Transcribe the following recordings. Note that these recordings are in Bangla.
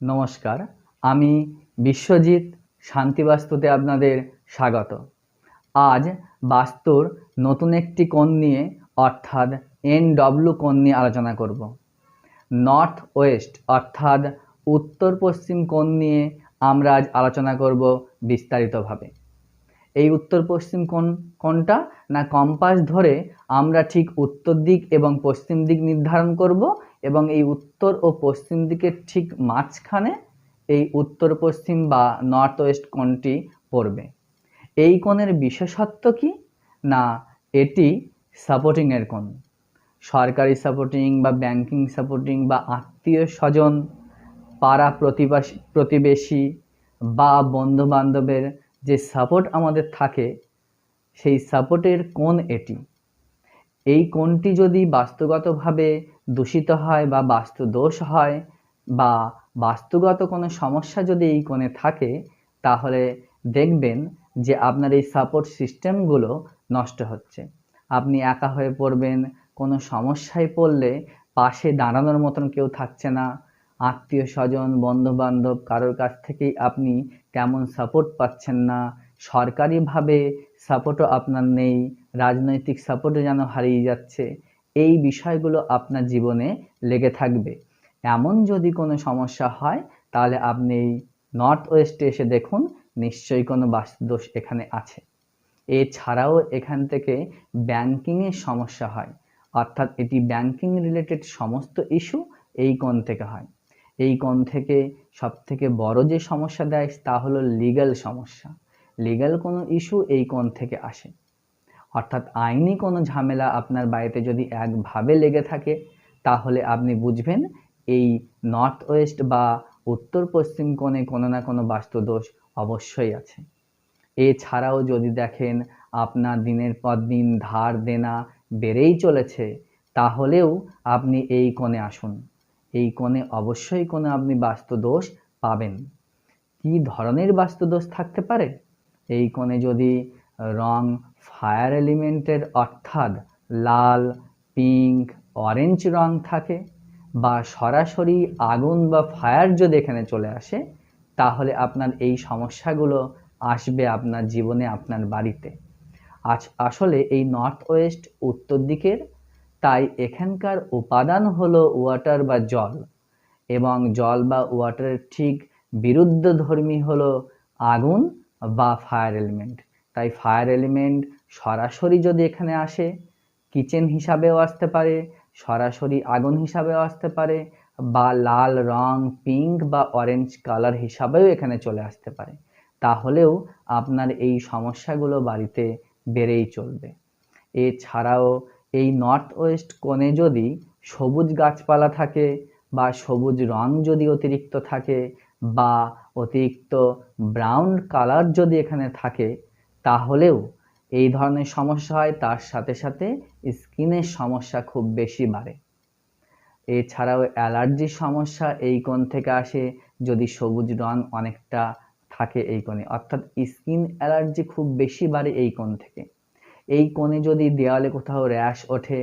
নমস্কার, আমি বিশ্বজিৎ শান্তিবাস্তুতে আপনাদের স্বাগত। আজ বাস্তুর নতুন একটি কোণ নিয়ে, অর্থাৎ এন ডব্লু কোণ নিয়ে আলোচনা করব। নর্থ ওয়েস্ট, অর্থাৎ উত্তর পশ্চিম কোণ নিয়ে আমরা আজ আলোচনা করব বিস্তারিতভাবে। এই উত্তর পশ্চিম কোণ কোনটা না কম্পাস ধরে আমরা ঠিক উত্তর দিক এবং পশ্চিম দিক নির্ধারণ করব এবং এই উত্তর ও পশ্চিম দিকের ঠিক মাঝখানে এই উত্তর, পশ্চিম বা নর্থ ওয়েস্ট কোণটি পড়বে। এই কোণের বিশেষত্ব কি? না, এটি সাপোর্টিংয়ের কোণ। সরকারি সাপোর্টিং বা ব্যাংকিং সাপোর্টিং বা আত্মীয় স্বজন, পাড়া প্রতিবাসী, প্রতিবেশী বা বন্ধু বান্ধবের যে সাপোর্ট আমাদের থাকে, সেই সাপোর্টের কোণ এটি। এই কোণটি যদি বাস্তুগতভাবে দূষিত হয় বা বাস্তু দোষ হয় বা বাস্তুগত কোনো সমস্যা যদি এই কোণে থাকে, তাহলে দেখবেন যে আপনার এই সাপোর্ট সিস্টেমগুলো নষ্ট হচ্ছে। আপনি একা হয়ে পড়বেন, কোনো সমস্যায় পড়লে পাশে দাঁড়ানোর মতন কেউ থাকছে না। আত্মীয় স্বজন, বন্ধুবান্ধব কারোর কাছ থেকেই আপনি তেমন সাপোর্ট পাচ্ছেন না। সরকারিভাবে সাপোর্টও আপনার নেই। রাজনৈতিক সাপোর্টও যেন হারিয়ে যাচ্ছে, এই বিষয়গুলো আপনার জীবনে লেগে থাকবে। এমন যদি কোনো সমস্যা হয়, তাহলে আপনি নর্থ ওয়েস্টে এসে দেখুন, নিশ্চয়ই কোনো বাস্তুদোষ এখানে আছে। এছাড়াও এখান থেকে ব্যাংকিংয়ের সমস্যা হয়, অর্থাৎ এটি ব্যাংকিং রিলেটেড সমস্ত ইস্যু এই কোণ থেকে হয়। এই কোণ থেকে সবথেকে বড় যে সমস্যা দেয়, তা হলো লিগ্যাল সমস্যা। লিগ্যাল কোনো ইস্যু এই কোণ থেকে আসে। অর্থাৎ আইনি কোনো ঝামেলা আপনার বাড়িতে যদি একভাবে লেগে থাকে, তাহলে আপনি বুঝবেন এই নর্থ ওয়েস্ট বা উত্তর পশ্চিম কোণে কোনো না কোনো বাস্তুদোষ অবশ্যই আছে। এছাড়াও যদি দেখেন আপনার দিনের পর দিন ধার দেনা বেড়েই চলেছে, তাহলেও আপনি এই কোণে আসুন। এই কোণে অবশ্যই কোনো আপনি বাস্তুদোষ পাবেন। কি ধরনের বাস্তুদোষ থাকতে পারে? এই কোণে যদি রং ফায়ার এলিমেন্টের অর্থাৎ লাল পিঙ্ক অরেঞ্জ রং থাকে বা সরাসরি আগুন বা ফায়ার যদি এখানে চলে আসে, তাহলে আপনার এই সমস্যাগুলো আসবে আপনার জীবনে আপনার বাড়িতে। আজ আসলে এই নর্থ ওয়েস্ট উত্তর দিকের, তাই এখানকার উপাদান হলো ওয়াটার বা জল এবং জল বা ওয়াটারের ঠিক বিরুদ্ধ ধর্মী হলো আগুন বা ফায়ার এলিমেন্ট তাই ফায়ার এলিমেন্ট সরাসরি যদি এখানে আসে কিচেন হিসাবেও আসতে পারে, সরাসরি আগুন হিসাবেও আসতে পারে, বা লাল, রং পিঙ্ক বা অরেঞ্জ কালার হিসাবেও এখানে চলে আসতে পারে। তাহলেও আপনার এই সমস্যাগুলো বাড়িতে বেড়েই চলবে। এছাড়াও এই নর্থ ওয়েস্ট কোণে যদি সবুজ গাছপালা থাকে, বা সবুজ রং যদি অতিরিক্ত থাকে, বা অতিরিক্ত ব্রাউন কালার যদি এখানে থাকে তাহলেও এই ধরনের সমস্যা হয়, তার সাথে সাথে স্কিনের সমস্যা খুব বেশি বাড়ে। এছাড়াও অ্যালার্জির সমস্যা এই কোণ থেকে আসে, যদি সবুজ রং অনেকটা থাকে এই কোণে, অর্থাৎ স্কিন অ্যালার্জি খুব বেশি বাড়ে এই কোণ থেকে। এই কোণে যদি দেওয়ালে কোথাও র্যাশ ওঠে,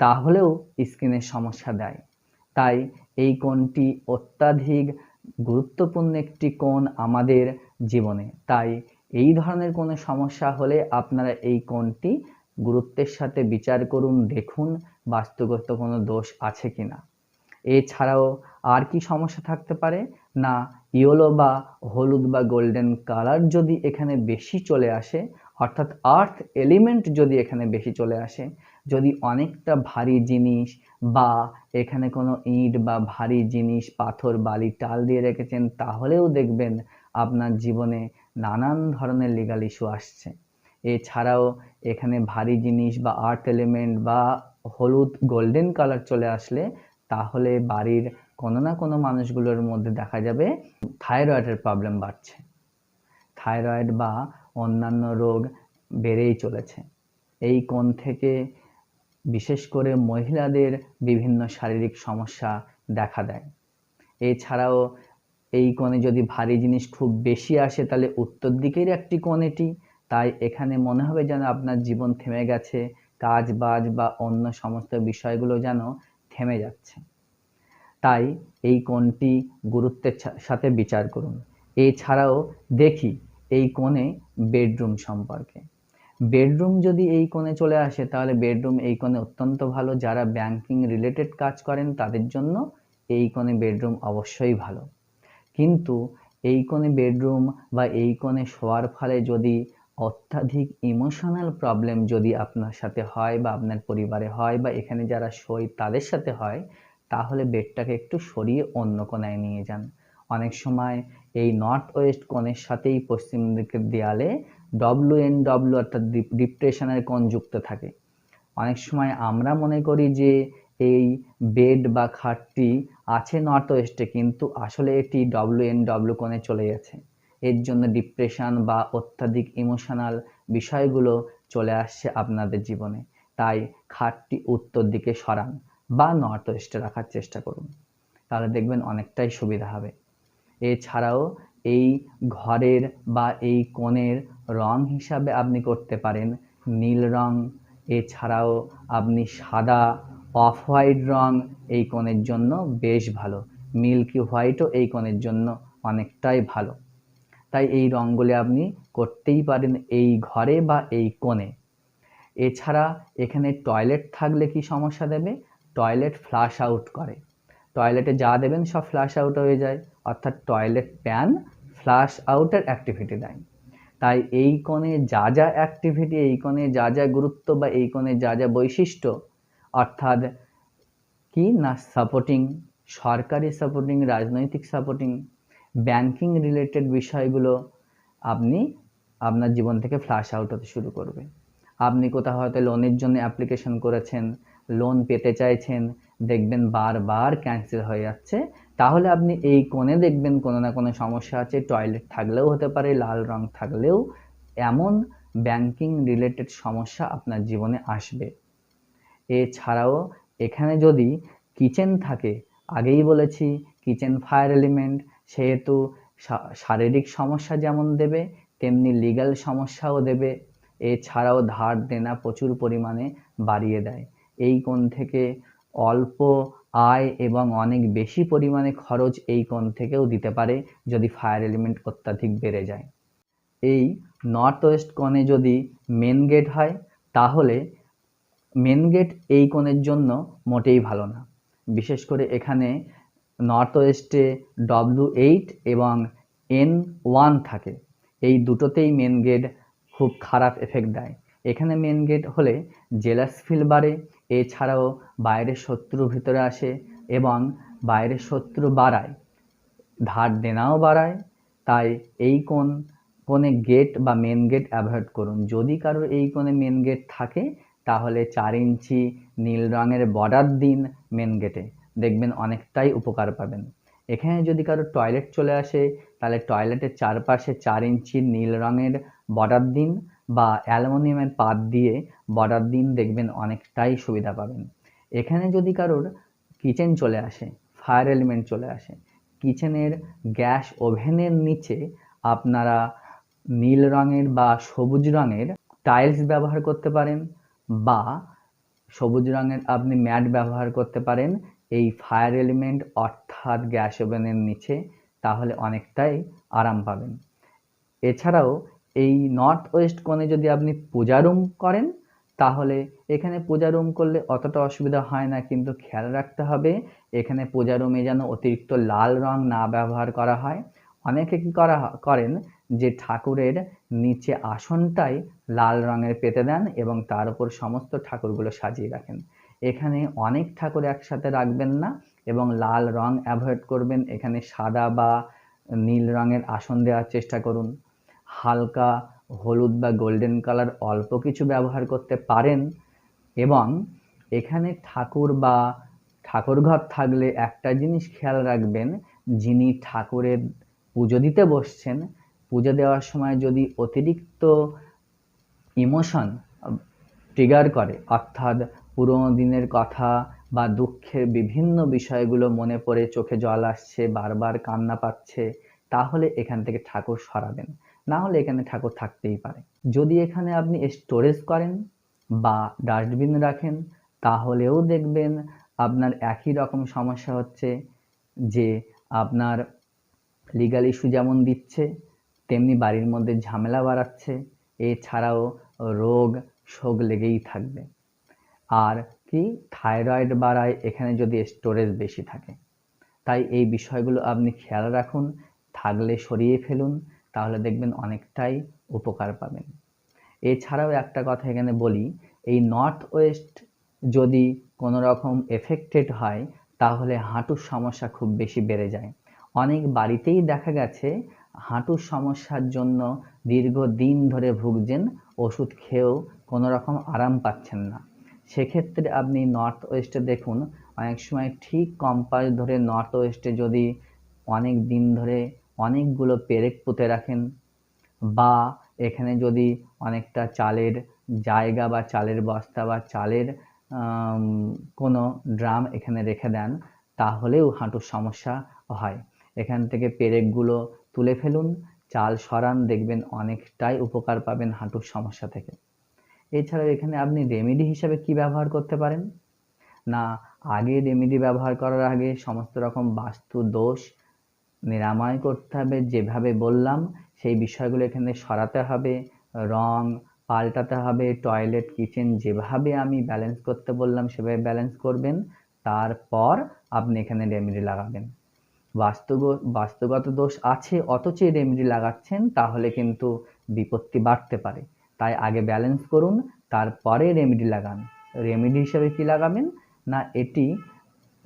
তাহলেও স্কিনের সমস্যা দেয়। তাই এই কোণটি অত্যাধিক গুরুত্বপূর্ণ একটি কোণ আমাদের জীবনে। তাই এই ধরনের কোনো সমস্যা হলে আপনারা এই কোণটি গুরুত্বের সাথে বিচার করুন, দেখুন বাস্তুগত কোনো দোষ আছে কি না এছাড়াও আর কি সমস্যা থাকতে পারে? না, ইয়েলো বা হলুদ বা গোল্ডেন কালার যদি এখানে বেশি চলে আসে, অর্থাৎ আর্থ এলিমেন্ট যদি এখানে বেশি চলে আসে, যদি অনেকটা ভারী জিনিস বা এখানে কোনো ইট বা ভারী জিনিস পাথর, বালি, টাল দিয়ে রেখেছেন, তাহলেও দেখবেন আপনার জীবনে নানান ধরনের লিগাল ইস্যু আসছে। এছাড়াও এখানে ভারী জিনিস বা আর্থ এলিমেন্ট বা হলুদ গোল্ডেন কালার চলে আসলে তাহলে বাড়ির কোনো না কোনো মানুষগুলোর মধ্যে দেখা যাবে থাইরয়েডের প্রবলেম বাড়ছে। থাইরয়েড বা অন্যান্য রোগ বেড়েই চলেছে। এই কোণ থেকে বিশেষ করে মহিলাদের বিভিন্ন শারীরিক সমস্যা দেখা দেয়। এছাড়াও এই কোণে যদি ভারী জিনিস খুব বেশি আসে তাহলে উত্তর দিকের একটি কোণ এটি। তাই এখানে মনে হবে যেন আপনার জীবন থেমে গেছে, কাজ বাজ বা অন্য সমস্ত বিষয়গুলো যেন থেমে যাচ্ছে। তাই এই কোণটি গুরুত্বের সাথে বিচার করুন। এছাড়াও দেখি এই কোণে বেডরুম সম্পর্কে। বেডরুম যদি এই কোণে চলে আসে তাহলে বেডরুম এই কোণে অত্যন্ত ভালো। যারা ব্যাংকিং রিলেটেড কাজ করেন তাদের জন্য এই কোণে বেডরুম অবশ্যই ভালো। কিন্তু এই কোণে বেডরুম বা এই কোণে শোয়ার ফলে যদি অত্যাধিক ইমোশনাল প্রবলেম যদি আপনার সাথে হয় বা আপনার পরিবারে হয় বা এখানে যারা শোয় তাদের সাথে হয়, তাহলে বেডটাকে একটু সরিয়ে অন্য কোণায় নিয়ে যান। অনেক সময় এই নর্থ ওয়েস্ট কোণের সাথেই পশ্চিম দিকের দেয়ালে ডব্লিউ এন ডব্লিউ অর্থাৎ ডিপ্রেশনের কোণ যুক্ত থাকে। অনেক সময় আমরা মনে করি যে এই বেড বা খাটটি আছে নর্থ ওয়েস্টে কিন্তু আসলে এটি ডব্লিউ এন ডব্লিউ কোণে চলে গেছে। এর জন্য ডিপ্রেশন বা অত্যাধিক ইমোশনাল বিষয়গুলো চলে আসছে আপনাদের জীবনে। তাই খাটটি উত্তর দিকে সরান বা নর্থ ওয়েস্টে রাখার চেষ্টা করুন। তাহলে দেখবেন অনেকটাই সুবিধা হবে। এছাড়াও এই ঘরের বা এই কোণের রং হিসাবে আপনি করতে পারেন নীল রং। এছাড়াও আপনি সাদা অফ হোয়াইট রং এই কোণের জন্য বেশ ভালো। মিল্কি হোয়াইটও এই কোণের জন্য অনেকটাই ভালো। তাই এই রঙগুলি আপনি করতেই পারেন এই ঘরে বা এই কোণে। এছাড়া এখানে টয়লেট থাকলে কি সমস্যা দেবে? টয়লেট ফ্লাশ আউট করে। টয়লেটে যা দেবেন সব ফ্লাশ আউট হয়ে যায়। অর্থাৎ টয়লেট প্যান ফ্লাশ আউটের অ্যাক্টিভিটি দেয়। তাই এই কোণে যা যা অ্যাক্টিভিটি, এই কোণে যা যা গুরুত্ব বা এই কোণে যা যা বৈশিষ্ট্য অর্থাৎ কি না সাপোর্টিং সরকারি সাপোর্টিং রাজনৈতিক সাপোর্টিং ব্যাংকিং রিলেটেড বিষয়গুলো আপনি আপনার জীবন থেকে ফ্লাশ আউট হতে শুরু করবে। আপনি কোথাও হয়তো লোনের জন্য অ্যাপ্লিকেশন করেছেন লোন পেতে চাইছেন, দেখবেন বারবার ক্যান্সেল হয়ে যাচ্ছে, তাহলে আপনি এই কোণে দেখবেন কোনো না কোনো সমস্যা আছে টয়লেট থাকলেও হতে পারে, লাল রং থাকলেও এমন ব্যাংকিং রিলেটেড সমস্যা আপনার জীবনে আসবে। এছাড়াও এখানে যদি কিচেন থাকে, আগেই বলেছি কিচেন ফায়ার এলিমেন্ট সেহেতু শারীরিক সমস্যা যেমন দেবে, তেমনি লিগাল সমস্যাও দেবে। এছাড়াও ধার দেনা প্রচুর পরিমাণে বাড়িয়ে দেয়। এই কোণ থেকে অল্প আয় এবং অনেক বেশি পরিমাণে খরচ এই কোণ থেকেও দিতে পারে যদি ফায়ার এলিমেন্ট অত্যাধিক বেড়ে যায়। এই নর্থ ওয়েস্ট কোণে যদি মেন গেট হয়, তাহলে মেন গেট এই কোণের জন্য মোটেই ভালো না। বিশেষ করে এখানে নর্থ ওয়েস্টে ডব্লু এইট এবং এন ওয়ান থাকে। এই দুটোতেই মেন গেট খুব খারাপ এফেক্ট দেয়। এখানে মেন গেট হলে জেলাস ফিল বাড়ে, এছাড়াও বাইরের শত্রু ভিতরে আসে এবং বাইরের শত্রু বাড়ায়। ধার দেনাও বাড়ায়। তাই এই কোণ, কোণে গেট বা মেন গেট অ্যাভয়েড করুন। যদি কারোর এই কোণে মেন গেট থাকে তাহলে চার ইঞ্চি নীল রঙের বর্ডার দিন মেন গেটে দেখবেন অনেকটাই উপকার পাবেন। এখানে যদি কারও টয়লেট চলে আসে, তাহলে টয়লেটের চারপাশে চার ইঞ্চি নীল রঙের বর্ডার দিন বা অ্যালুমিনিয়ামের পাত দিয়ে বর্ডার দিন দেখবেন অনেকটাই সুবিধা পাবেন। এখানে যদি কারোর কিচেন চলে আসে ফায়ার এলিমেন্ট চলে আসে কিচেনের গ্যাস ওভেনের নিচে আপনারা নীল রঙের বা সবুজ রঙের টাইলস ব্যবহার করতে পারেন। বা সবুজ রঙের আপনি ম্যাট ব্যবহার করতে পারেন, এই ফায়ার এলিমেন্ট অর্থাৎ গ্যাস ওভেনের নিচে, তাহলে অনেকটাই আরাম পাবেন। এছাড়াও এই নর্থ ওয়েস্ট কোণে যদি আপনি পূজা রুম করেন, তাহলে এখানে পূজা রুম করলে অতটা অসুবিধা হয় না, কিন্তু খেয়াল রাখতে হবে, এখানে পূজা রুমে যেন অতিরিক্ত লাল রং না ব্যবহার করা হয়। অনেকে কি করা করেন যে ঠাকুরের নিচে আসনটাই লাল রঙের পেতে দেন এবং তার উপর সমস্ত ঠাকুরগুলো সাজিয়ে রাখেন। এখানে অনেক ঠাকুর একসাথে রাখবেন না এবং লাল রং অ্যাভয়েড করবেন। এখানে সাদা বা নীল রঙের আসন দেওয়ার চেষ্টা করুন। হালকা হলুদ বা গোল্ডেন কালার অল্প কিছু ব্যবহার করতে পারেন এবং এখানে ঠাকুর বা ঠাকুরঘর থাকলে একটা জিনিস খেয়াল রাখবেন, যিনি ঠাকুরের পুজো দিতে বসছেন, পুজো দেওয়ার সময় যদি অতিরিক্ত ইমোশন ট্রিগার করে, অর্থাৎ পুরোনো দিনের কথা বা দুঃখের বিভিন্ন বিষয়গুলো মনে পড়ে, চোখে জল আসছে, বারবার কান্না পাচ্ছে, তাহলে এখান থেকে ঠাকুর সরাবেন। না হলে এখানে ঠাকুর থাকতেই পারে। যদি এখানে আপনি স্টোরেজ করেন বা ডাস্টবিন রাখেন, তাহলেও দেখবেন আপনার একই রকম সমস্যা হচ্ছে যে আপনার লিগাল ইস্যু যেমন দিচ্ছে, তেমনি বাড়ির মধ্যে ঝামেলা বাড়াচ্ছে, এছাড়াও রোগ শোক লেগেই থাকবে। আর কি, থাইরয়েড বাড়ায়, এখানে যদি স্টোরেজ বেশি থাকে। তাই এই বিষয়গুলো আপনি খেয়াল রাখুন, থাকলে সরিয়ে ফেলুন, তাহলে দেখবেন অনেকটাই উপকার পাবেন। এছাড়াও একটা কথা এখানে বলি, এই নর্থ ওয়েস্ট যদি কোনো রকম এফেক্টেড হয়, তাহলে হাঁটুর সমস্যা খুব বেশি বেড়ে যায়। অনেক বাড়িতেই দেখা গেছে হাঁটুর সমস্যার জন্য দীর্ঘদিন ধরে ভুগছেন, ওষুধ খেয়েও কোনো রকম আরাম পাচ্ছেন না। সেক্ষেত্রে আপনি নর্থ ওয়েস্টে দেখুন, অনেক সময় ঠিক কম্পাস ধরে নর্থ ওয়েস্টে যদি অনেক দিন ধরে অনেকগুলো পেরেক পুঁতে রাখেন বা এখানে যদি অনেকটা চালের জায়গা বা চালের বস্তা বা চালের কোনো ড্রাম এখানে রেখে দেন, তাহলেও হাঁটুর সমস্যা হয়। এখান থেকে পেরেকগুলো তুলে ফেলুন। চাল সরান, দেখবেন অনেকটাই উপকার পাবেন হাঁটুর সমস্যা থেকে। এছাড়াও এখানে আপনি রেমেডি হিসাবে কি ব্যবহার করতে পারেন? না, আগে রেমেডি ব্যবহার করার আগে সমস্ত রকম বাস্তু দোষ নিরাময় করতে হবে, যেভাবে বললাম, সেই বিষয়গুলো এখানে সরাতে হবে। রং পাল্টাতে হবে টয়লেট কিচেন যেভাবে আমি ব্যালেন্স করতে বললাম, সেভাবে ব্যালেন্স করবেন। তারপর আপনি এখানে রেমেডি লাগাবেন। বাস্তু বাস্তুগত দোষ আছে, অথচ রেমেডি লাগাচ্ছেন, তাহলে কিন্তু বিপত্তি বাড়তে পারে। তাই আগে ব্যালেন্স করুন, তারপরে রেমেডি লাগান। রেমেডি হিসেবে কি লাগাবেন? না, এটি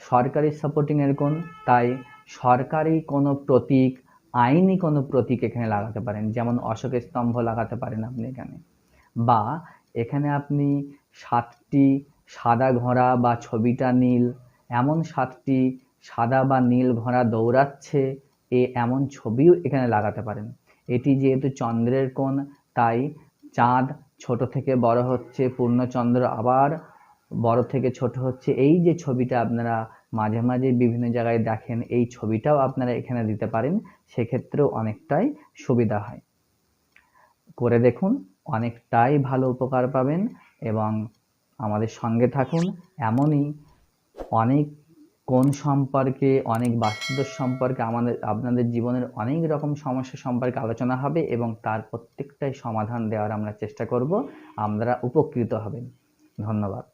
সরকারি সাপোর্টিংয়ের কোন তাই সরকারি কোনো প্রতীক, আইনি কোনো প্রতীক এখানে লাগাতে পারেন। যেমন অশোকের স্তম্ভ লাগাতে পারেন আপনি এখানে। বা এখানে আপনি সাতটি সাদা ঘোড়া বা ছবিটা নীল, এমন সাতটি সাদা বা নীল ঘোড়া দৌড়াচ্ছে, এ এমন ছবিও এখানে লাগাতে পারেন। এটি যেহেতু চন্দ্রের কোণ, তাই চাঁদ ছোট থেকে বড় হচ্ছে, পূর্ণচন্দ্র আবার বড় থেকে ছোট হচ্ছে। এই যে ছবিটা আপনারা মাঝে মাঝে বিভিন্ন জায়গায় দেখেন, এই ছবিটাও আপনারা এখানে দিতে পারেন, সেক্ষেত্রেও অনেকটাই সুবিধা হয়। করে দেখুন, অনেকটাই ভালো উপকার পাবেন এবং আমাদের সঙ্গে থাকুন। এমনই অনেক কোন সম্পর্কে, অনেক বাস্তুদোষ সম্পর্কে আমাদের, আপনাদের জীবনের অনেক রকম সমস্যা সম্পর্কে আলোচনা হবে এবং তার প্রত্যেকটাই সমাধান দেওয়ার আমরা চেষ্টা করব। আপনারা উপকৃত হবেন। ধন্যবাদ।